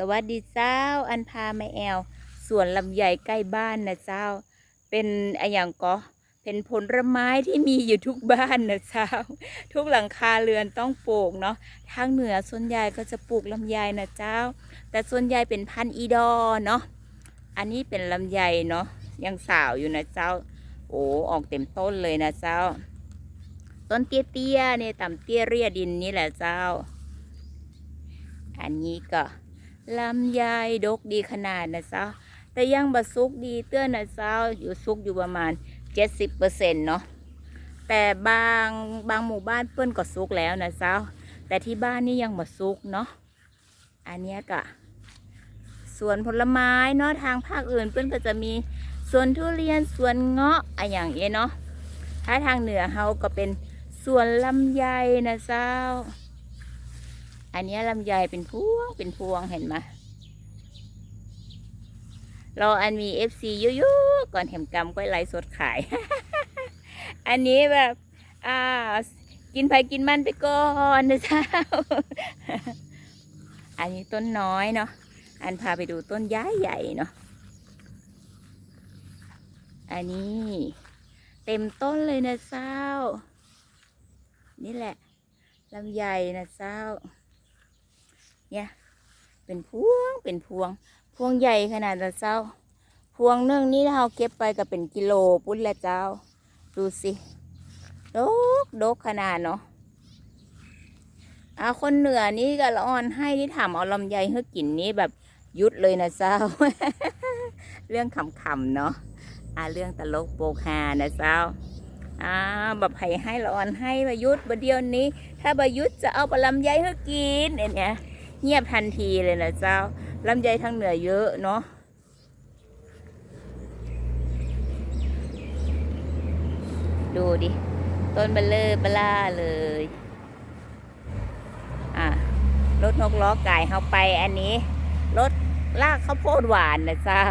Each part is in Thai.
สวัสดีเจ้า อันพามาแอลสวนลำไยใกล้บ้านนะเจ้า เป็นอะไรอย่างก็เป็นผลไม้ที่มีอยู่ทุกบ้านนะเจ้า ทุกหลังคาเรือนต้องปลูกเนาะทางเหนือส่วนใหญ่ก็จะปลูกลำไยนะเจ้า แต่ส่วนใหญ่เป็นพันธุ์อีดอเนาะอันนี้เป็นลำไยเนาะยังสาวอยู่นะเจ้า โอ้ออกเต็มต้นเลยนะเจ้า ต้นเตี้ยๆเนี่ยต่ำเตี้ยเรียดินนี่แหละเจ้า อันนี้ก็ ลำไยดกดีขนาดนะเจ้าแต่ยังบะซุกดีเตื้อนนะเจ้าอยู่ซุกอยู่ประมาณเจ็ดสิบเปอร์เซ็นต์เนาะแต่บางบางหมู่บ้านเปิ้นก็ซุกแล้วนะเจ้าแต่ที่บ้านนี่ยังบะซุกเนาะอันนี้ก็สวนผลไม้เนาะทางภาคอื่นเปิ้นก็จะมีสวนทุเรียนสวนเงาะอะไรอย่างเงี้ยเนาะถ้าทางเหนือเฮาก็เป็นสวนลำไยนะเจ้า อันนี้ลำไยเป็นพวงเป็นพวงเห็นไหมเราอันมีเอฟซีเยอะๆก่อนแถมกำก็ไลสดขาย อันนี้แบบอ่ากินไปกินมันไปก่อนนะเจ้าอันนี้ต้นน้อยเนาะอันพาไปดูต้นย้ายใหญ่เนาะอันนี้เต็มต้นเลยนะเจ้า นี่แหละลำไยนะเจ้า เนี่ยเป็นพวงเป็นพวง พวงใหญ่ขนาดนะเจ้า พวงหนึ่งนี่เราเก็บไปก็เป็นกิโลปุ้นละเจ้า ดูสิดกดกขนาดเนาะอาคนเหนือนี่ก็ละอ่อนให้ที่ถามเอาลำไยให้กินนี่แบบยุดเลยนะเจ้า เรื่องขำๆเนาะอ่าเรื่องตลกโปกฮานะเจ้าอ่าแบบให้ให้ละอ่อนให้ประยุทธ์ประเดี๋ยวนี้ ถ้าประยุทธ์จะเอาปลาลำไยให้กินเนี่ย เงียบทันทีเลยนะเจ้าลำไยทางเหนือเยอะเนาะดูดิ ต้นเบลเลอร์เบล่าเลย อะรถนกล้อไก่เข้าไปอันนี้ รถลากข้าวโพดหวานนะเจ้า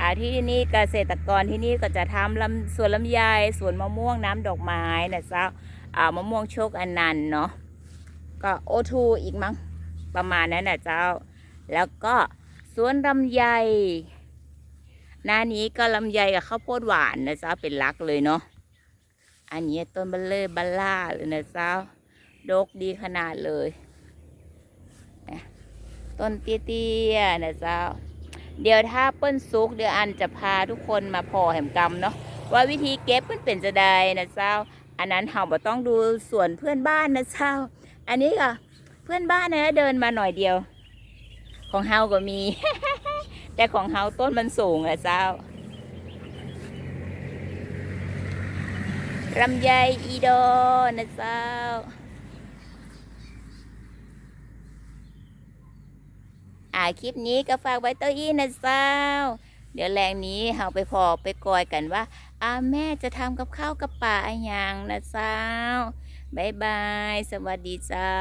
อาที่นี่เกษตรกรที่นี่ก็จะทำลำสวนลำไยสวนมะม่วงน้ำดอกไม้นะเจ้าอ่ามะม่วงโชคอนันต์เนาะก็โอทูอีกมั้ง ประมาณนั้นนะเจ้า แล้วก็สวนลำไย หน้านี้ก็ลำไยกับข้าวโพดหวานนะเจ้าเป็นหลักเลยเนาะ อันนี้ต้นเบลเลอร์บัลล่าเลยนะเจ้า ดกดีขนาดเลย ต้นเตี้ยๆนะเจ้า เดี๋ยวถ้าเปิ้นซุกเดี๋ยวอันจะพาทุกคนมาพอแหมกรรมเนาะว่าวิธีเก็บมันเป็นจะได้นะเจ้า อันนั้นเฮาบ่ต้องดูส่วนเพื่อนบ้านนะเจ้า อันนี้ก็ พื่อนบ้านนะเดินมาหน่อยเดียว ของเฮาก็มี แต่ของเฮาต้นมันสูงอะเจ้าลำไยอีโดนะเจ้าอ่าคลิปนี้ก็ฝากไว้เต้าอี้นะเจ้า เดี๋ยวแรงนี้เราไปพอไปกอยกันว่าอาแม่จะทำกับข้าวกับป่าอะไรอย่างนะเจ้าบ๊ายบาย สวัสดีเจ้า